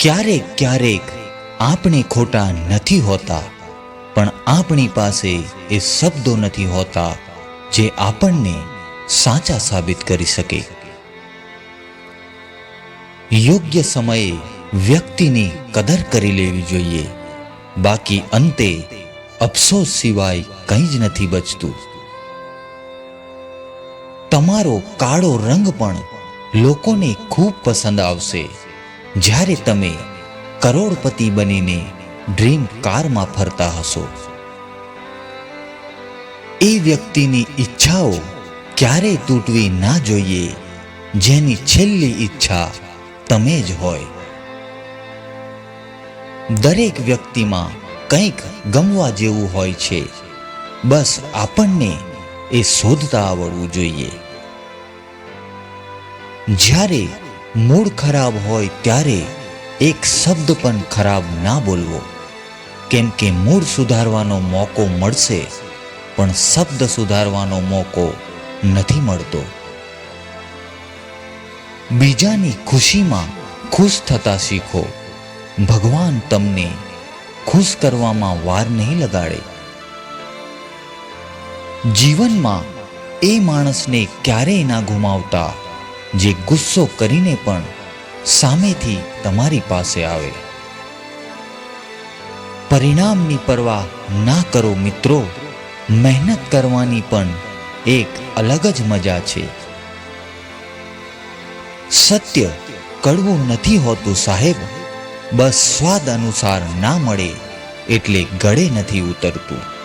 ક્યારેક ક્યારેક આપણે ખોટા નથી હોતા, પણ આપણી પાસે એ શબ્દો નથી હોતા જે આપણને સાચા સાબિત કરી શકે. યોગ્ય સમયે વ્યક્તિની કદર કરી લેવી જોઈએ. બાકી અંતે અફસોસ સિવાય કંઈ જ નથી બચતું. તમારો કાળો રંગ પણ લોકોને ખૂબ પસંદ આવશે. જ્યારે તમે કરોડપતિ બનીને ડ્રીમ કારમાં ફરતા હશો, એ વ્યક્તિની ઈચ્છાઓ ક્યારેય તૂટવી ના જોઈએ, જેની છેલ્લી ઈચ્છા તમે જ હોય. દરેક વ્યક્તિમાં કંઈક ગમવા જેવું હોય છે. બસ આપણને એ શોધતા આવડવું જોઈએ. જ્યારે મૂડ ખરાબ હોય ત્યારે એક શબ્દ પણ ખરાબ ના બોલવો. કેમ કે મૂડ સુધારવાનો મોકો મળશે, પણ શબ્દ સુધારવાનો મોકો નથી મળતો. બીજાની ખુશીમાં ખુશ થતા શીખો. ભગવાન તમને ખુશ કરવામાં વાર નહીં લગાડે. જીવનમાં એ માણસને ક્યારેય ના ગુમાવતા જે ગુસ્સો કરીને પણ સામેથી તમારી પાસે આવે. પરિણામની પરવા ના કરો મિત્રો. મહેનત કરવાની પણ એક અલગ જ મજા છે. સત્ય કડવું નથી હોતું સાહેબ. બસ સ્વાદ અનુસાર ના મળે એટલે ગળે નથી ઉતરતું.